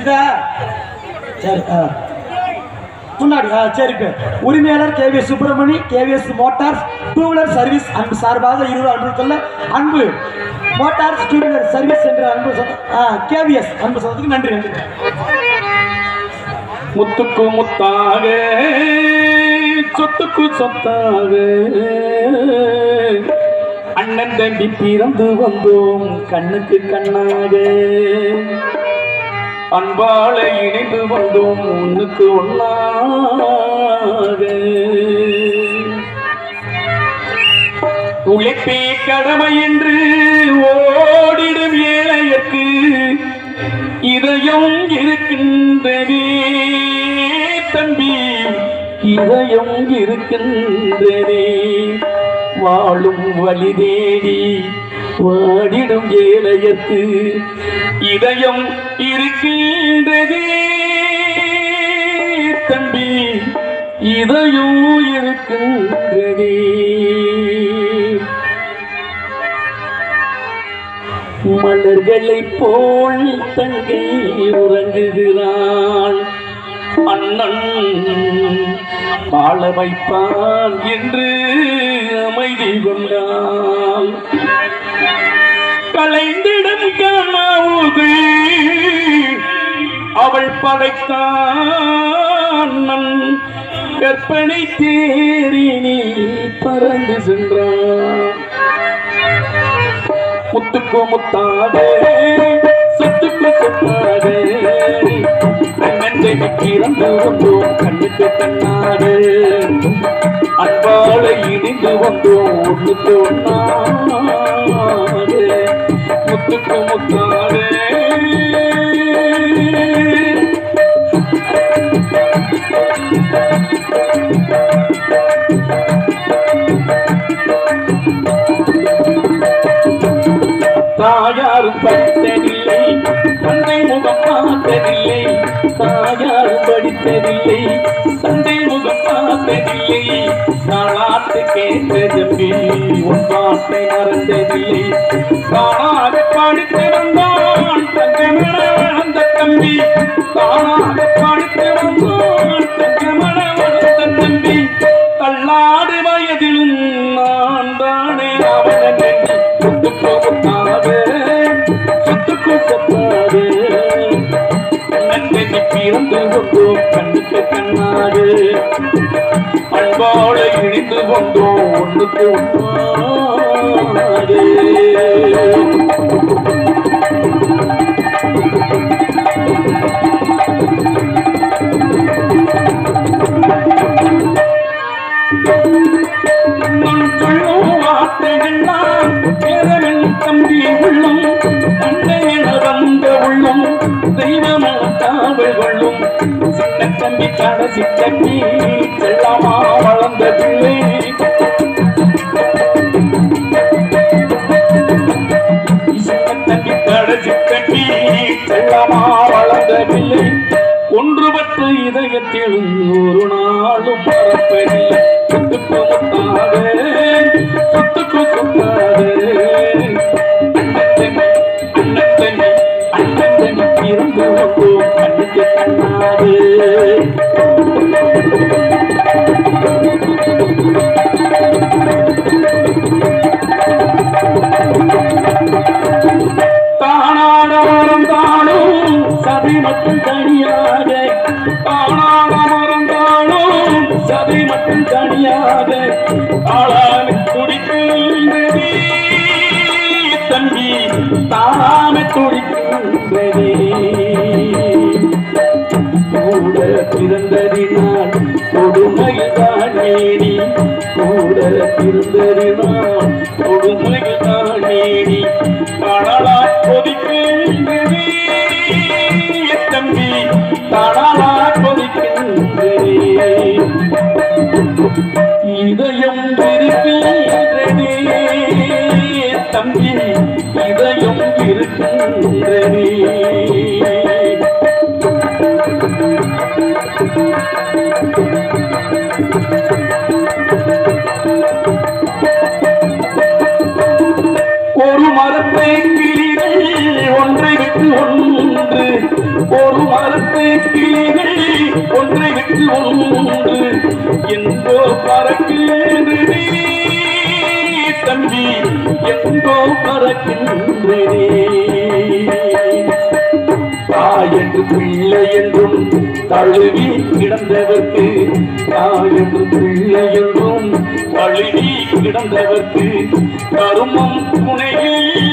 இதா. சரி ஆ. முன்னாடி ஆ சரி உரிமையாளர் K V Subramani KVS motors two wheeler service அன்பு சார்பாக இருபது அன்புக்குள்ள அன்பு. மோட்டார்ஸ் டூ வீலர் சர்வீஸ் என்ற அன்பு சொந்த கேவிஎஸ் அன்பு சொந்தத்துக்கு நன்றி நன்றி. முத்துக்கு முத்தாக சொத்துக்கு சொத்தாக. அண்ணன் தம்பி பிறந்து வந்தோம் கண்ணுக்கு கண்ணாக. அன்பாலை இணைந்து வந்தோம் ஒண்ணுக்கு ஒன்னாக. உழைப்பே கடமை என்று ஓடிடும் ஏழையற்கு இதயம் இருக்கின்றதே தம்பி இதயம் இருக்கின்றதே. வாழும் வழி தேடி வாடிடும் ஏழையற்கு இதயம் இருக்கின்றது. தம்பி இதயம் இருக்கின்றது. மலர்களை போல் தங்கை உறங்குகிறாள். அண்ணன் வாழ வைப்பான் என்று அமைதி கொண்டான் கலைந்திடம் கனவுது. அவள் படைத்தான் கற்பனை தேரினி பறந்து சென்றான் முத்துக்கு முத்தாதே சொத்துக்கு சொத்தாதே நன்றி கிறந்து வந்தோம் கண்ணுக்கு கண்ணாடு அன்பால இடிந்து வந்தோம் ஒன்று ஒண்ணாடு முத்துக்கு முத்தாதே பாட்டை மறந்ததில்லை தானாக படித்து வந்தான் தங்கமன வளர்ந்த தம்பி. தானாக படித்து வந்தான் தங்கமன வளர்ந்த தம்பி. தள்ளாடு வயதிலும் நான் தானே அவன் சுத்து போகாது சொத்துக்கு சொத்தாது. நன்மை பிறந்து கொண்டோம் கண்ணுக்கு கண்ணாடு அன்போடு இழிந்து கொண்டோம் ஒன்றுக்கு ஒன்றாது நான் சதி மட்டும் தனியாக ஆளாமை துடிக்கின்றதே தம்பி தானாமை துடிக்கின்றதே கூட பிறந்ததினால் கொடுமைதான் நீடி கூட பிறந்ததினால் கொடுமைதான் நீடி கடலாய் கொதிக்கின்றதே இதயம் இருக்கின்றனே தம்பி இதயம் இருக்கின்றனே ஒரு மரத்தை கிளிகள் ஒன்றை விட்டு ஒன்று. ஒரு மரத்தை கிளிகள் ஒன்றை விட்டு ஒன்று. எங்கோ பறக்கின்றனே தம்பி எங்கோ பறக்கின்றனே தாயென்று பிள்ளை என்றும் தழுவி கிடந்தவர்க்கு தாயென்று பிள்ளை என்றும் தழுவி கிடந்தவர்க்கு கருமம் துணையில்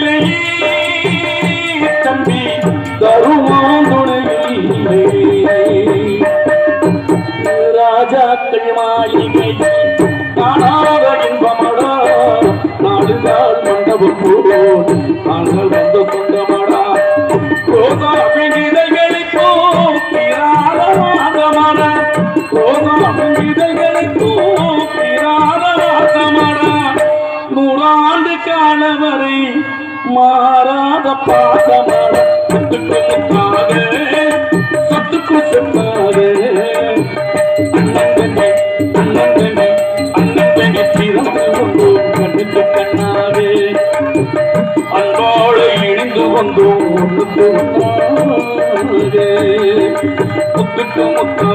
அன்போடு இழிந்து கொண்டோம் முத்துக்கு முத்து